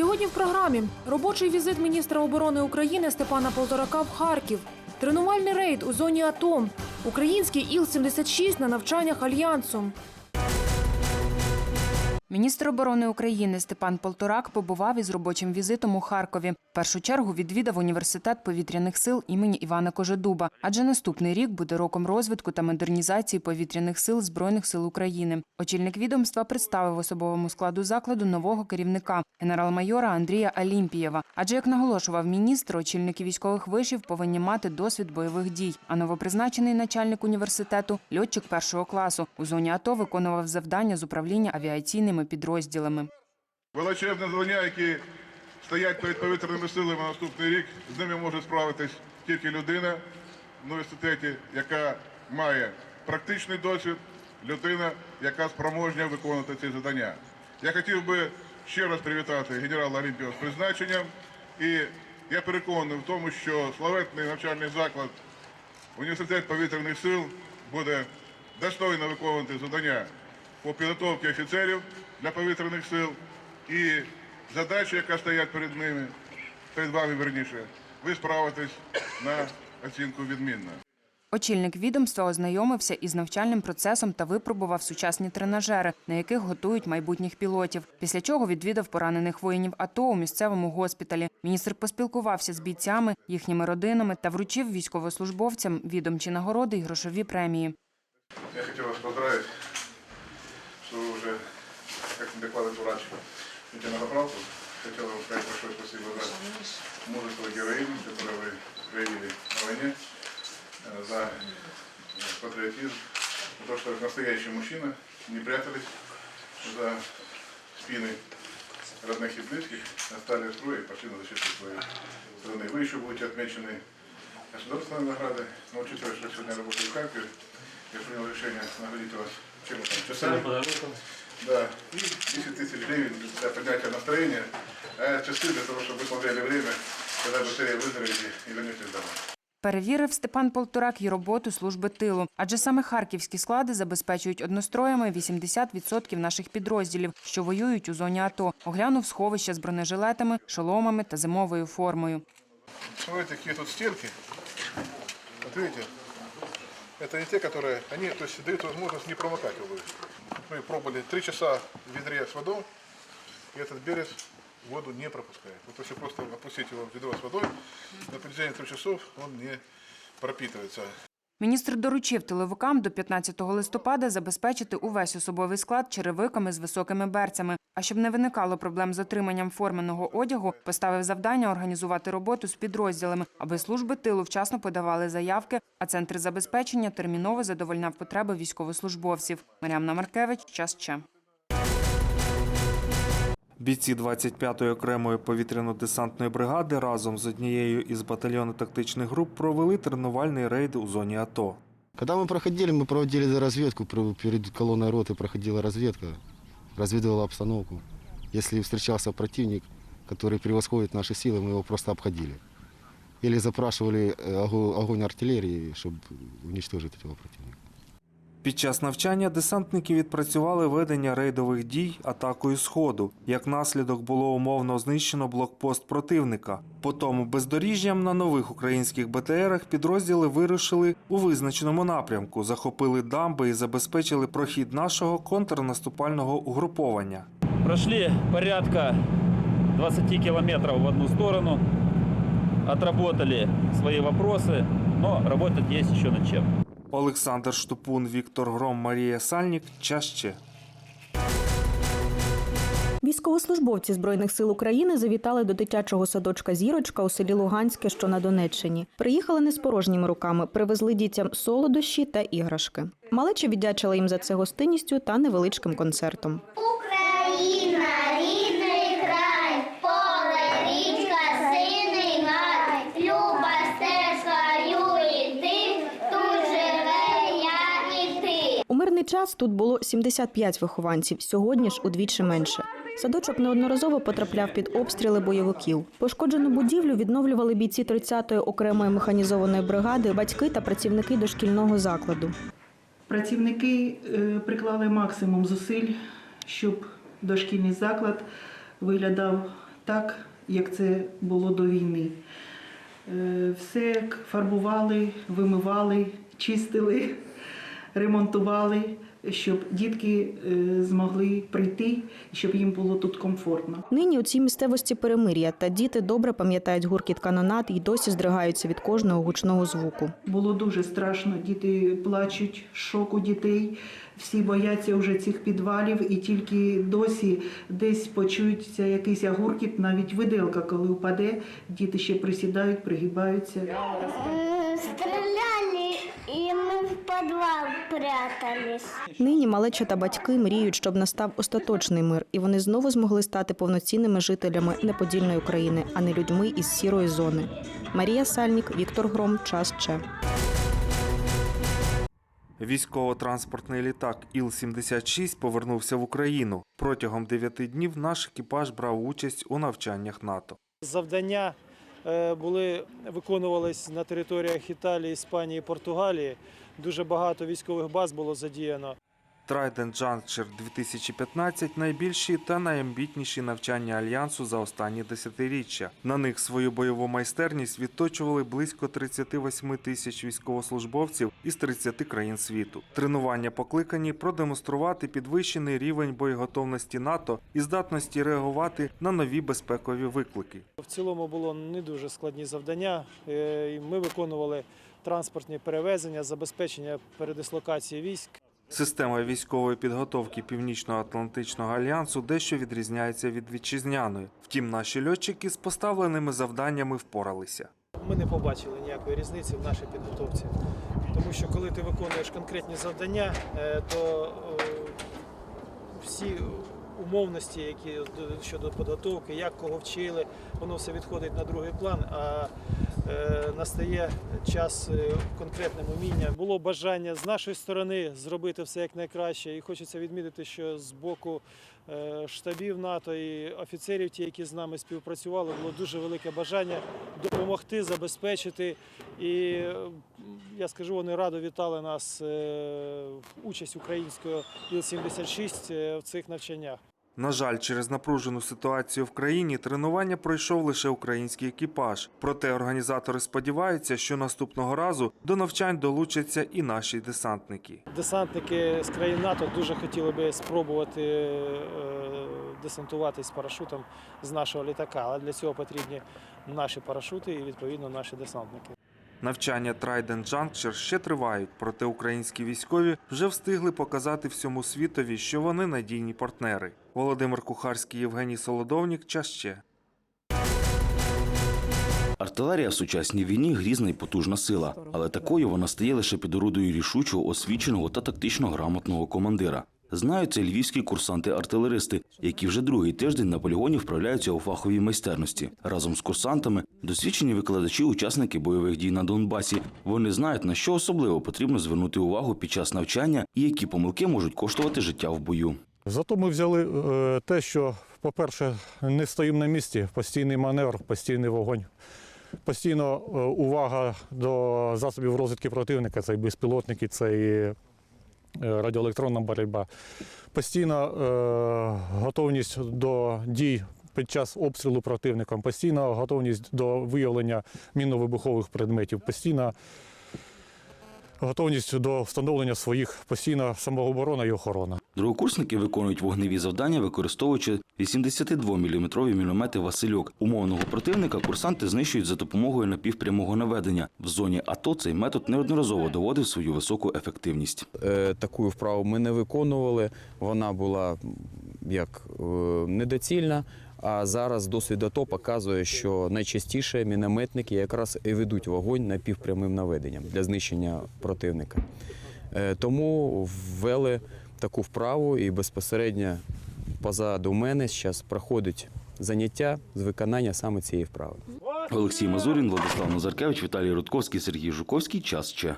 Сьогодні в програмі робочий візит міністра оборони України Степана Полторака в Харків, тренувальний рейд у зоні АТО, український Іл-76 на навчаннях альянсу. Міністр оборони України Степан Полторак побував із робочим візитом у Харкові. В першу чергу відвідав університет повітряних сил імені Івана Кожедуба, адже наступний рік буде роком розвитку та модернізації повітряних сил Збройних сил України. Очільник відомства представив особовому складу закладу нового керівника генерал-майора Андрія Алімпієва. Адже, як наголошував міністр, очільники військових вишів повинні мати досвід бойових дій. А новопризначений начальник університету льотчик першого класу у зоні АТО виконував завдання з управління авіаційними підрозділами. Величезне звання, які стоять перед повітряними силами на наступний рік, з ними може справитись тільки людина в університеті, яка має практичний досвід, людина, яка спроможня виконувати ці завдання. Я хотів би ще раз привітати генерала Олімпіва з призначенням, і я переконаний в тому, що славетний навчальний заклад Університет повітряних сил буде достойно виконувати завдання по підготовці офіцерів для повітряних сил і задача, яка стоять перед ними, перед вами верніше, ви справитесь на оцінку відмінно. Очільник відомства ознайомився із навчальним процесом та випробував сучасні тренажери, на яких готують майбутніх пілотів. Після чого відвідав поранених воїнів АТО у місцевому госпіталі. Міністр поспілкувався з бійцями, їхніми родинами та вручив військовослужбовцям відомчі нагороди й грошові премії. Я хотел вас поздравить, что вы уже, как докладывает врач, идете на поправку. Хотел вам сказать большое спасибо за мужество и героизм, который вы проявили на войне, э, За э, патриотизм, за то, что вы настоящий мужчина, не прятались за спины родных и близких, остали в строе и пошли на защиту своей страны. Вы еще будете отмечены государственной наградой, но учитывая, что сегодня работаю в Харькове, я принял решение наградить вас чем там, часами. Да, и 10 тысяч гривен для поднятия настроения, а часы для того, чтобы вы смотрели время, когда быстрее выздоровеете и вернетесь домой. Перевірив Степан Полторак й роботу служби тилу, адже саме харківські склади забезпечують одностроями 80% наших підрозділів, що воюють у зоні АТО. Оглянув сховища з бронежилетами, шоломами та зимовою формою. Смотрите, какие тут стенки. Вот видите, это не те, которые, они то есть, дают возможность не промокать обувь. Мы пробовали три часа в ведре с водой, и этот берез воду не пропускает. Вот если просто опустить его в ведро с водой, на протяжении трех часов он не пропитывается. Міністр доручив тиловикам до 15 листопада забезпечити увесь особовий склад черевиками з високими берцями. А щоб не виникало проблем з отриманням форменого одягу, поставив завдання організувати роботу з підрозділами, аби служби тилу вчасно подавали заявки, а центр забезпечення терміново задовольняв потреби військовослужбовців. Мар'ямна Маркевич, час ще. Бійці 25-ї окремої повітряно-десантної бригади разом з однією із батальйону тактичних груп провели тренувальний рейд у зоні АТО. Когда мы проходили, мы проводили разведку, пр- перед колонной роты проходила разведка, разведывала обстановку. Если встречался противник, который превосходит наши силы, мы его просто обходили. Или запрашивали э, ого- огонь артиллерии, чтобы уничтожить этого противника. Під час навчання десантники відпрацювали ведення рейдових дій атакою Сходу. Як наслідок було умовно знищено блокпост противника. Потім бездоріжжям на нових українських БТРах підрозділи вирушили у визначеному напрямку, захопили дамби і забезпечили прохід нашого контрнаступального угруповання. Прошли порядка 20 километров в одну сторону, отработали свои вопросы, но работать есть еще над чем. Олександр Штупун, Віктор Гром, Марія Сальнік. Час ще. Військовослужбовці Збройних сил України завітали до дитячого садочка Зірочка у селі Луганське, що на Донеччині. Приїхали не з порожніми руками, привезли дітям солодощі та іграшки. Малеча віддячила їм за це гостинністю та невеличким концертом. Час тут було 75 вихованців, сьогодні ж удвічі менше. Садочок неодноразово потрапляв під обстріли бойовиків. Пошкоджену будівлю відновлювали бійці 30-ї окремої механізованої бригади, батьки та працівники дошкільного закладу. Працівники е, приклали максимум зусиль, щоб дошкільний заклад виглядав так, як це було до війни. Е, Все фарбували, вимивали, чистили, ремонтували, щоб дітки е, змогли прийти, щоб їм було тут комфортно. Нині у цій місцевості перемир'я, та діти добре пам'ятають гуркіт канонат і досі здригаються від кожного гучного звуку. Було дуже страшно. Діти плачуть, шок у дітей. Всі бояться вже цих підвалів, і тільки досі десь почується якийсь гуркіт, навіть виделка, коли впаде, діти ще присідають, пригибаються. В подвал прятались. Нині малеча та батьки мріють, щоб настав остаточний мир, і вони знову змогли стати повноцінними жителями неподільної України, а не людьми із сірої зони. Марія Сальнік, Віктор Гром, час Че. Військово-транспортний літак Іл-76 повернувся в Україну. Протягом дев'яти днів наш екіпаж брав участь у навчаннях НАТО. Завдання були виконувались на територіях Італії, Іспанії, Португалії. Дуже багато військових баз було задіяно. Trident Juncture 2015 – найбільші та найамбітніші навчання альянсу за останні десятиріччя. На них свою бойову майстерність відточували близько 38 тисяч військовослужбовців із 30 країн світу. Тренування покликані продемонструвати підвищений рівень боєготовності НАТО і здатності реагувати на нові безпекові виклики. В цілому було не дуже складні завдання. Е, Ми виконували транспортні перевезення, забезпечення передислокації військ. Система військової підготовки Північно-Атлантичного альянсу дещо відрізняється від вітчизняної. Втім, наші льотчики з поставленими завданнями впоралися. Ми не побачили ніякої різниці в нашій підготовці. Тому що коли ти виконуєш конкретні завдання, е, то е, всі умовності, які до- щодо підготовки, як кого вчили, воно все відходить на другий план. А настає час е, конкретним умінням. Було бажання з нашої сторони зробити все як найкраще. І хочеться відмітити, що з боку е, штабів НАТО і офіцерів, ті, які з нами співпрацювали, було дуже велике бажання допомогти, забезпечити. І е, я скажу, вони радо вітали нас е, в участь українського Іл-76 е, в цих навчаннях. На жаль, через напружену ситуацію в країні тренування пройшов лише український екіпаж. Проте організатори сподіваються, що наступного разу до навчань долучаться і наші десантники. Десантники з країн НАТО дуже хотіли би спробувати е, десантуватись з парашутом з нашого літака, але для цього потрібні наші парашути і відповідно наші десантники. Навчання Trident Juncture ще тривають, проте українські військові вже встигли показати всьому світові, що вони надійні партнери. Володимир Кухарський, Євгеній Солодовнік. Час ще. Артилерія в сучасній війні грізна і потужна сила, але такою вона стає лише під орудою рішучого, освіченого та тактично грамотного командира. Знають це львівські курсанти-артилеристи, які вже другий тиждень на полігоні вправляються у фаховій майстерності. Разом з курсантами досвідчені викладачі, учасники бойових дій на Донбасі. Вони знають, на що особливо потрібно звернути увагу під час навчання і які помилки можуть коштувати життя в бою. Зато ми взяли е, те, що, по-перше, не стоїмо на місці, постійний маневр, постійний вогонь, постійно е, увага до засобів розвідки противника, це і безпілотники, це і е, радіоелектронна боротьба, постійна готовність до дій під час обстрілу противником, постійна готовність до виявлення мінно-вибухових предметів, постійна готовність до встановлення своїх, постійна самооборона і охорона. Другокурсники виконують вогневі завдання, використовуючи 82-мм міномети Васильок. Умовного противника курсанти знищують за допомогою напівпрямого наведення. В зоні АТО цей метод неодноразово доводив свою високу ефективність. Е, Таку вправу ми не виконували. Вона була як е, недоцільна. А зараз досвід АТО показує, що найчастіше мінометники якраз і ведуть вогонь напівпрямим наведенням для знищення противника. Е, Тому ввели таку вправу і безпосередньо позаду мене зараз проходить заняття з виконання саме цієї вправи. Олексій Мазурін, Владислав Назаркевич, Віталій Рудковський, Сергій Жуковський. Час ще.